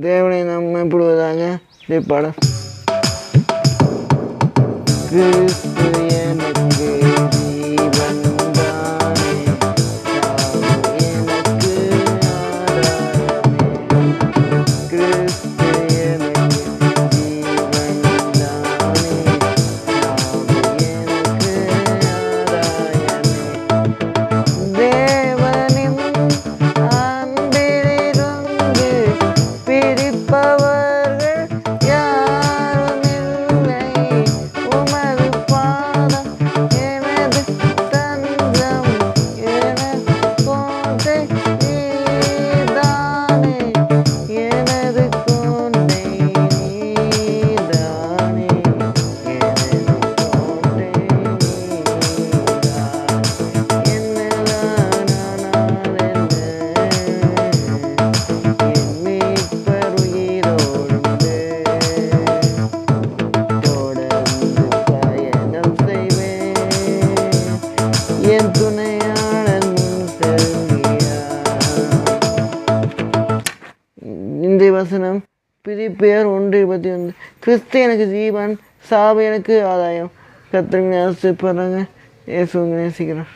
தேவனை நம்பப்படுவதாக பாடம் கிறிஸ்து எனக்கு என் துணையாளன் இந்த வசனம் பிரிப்பெயர் ஒன்று இருபத்தி ஒன்று. கிறிஸ்து எனக்கு ஜீவன் சாவு எனக்கு ஆதாயம். கத்திரங்க ஆசைப்படுறாங்க இயேசு நேசிக்கிறேன்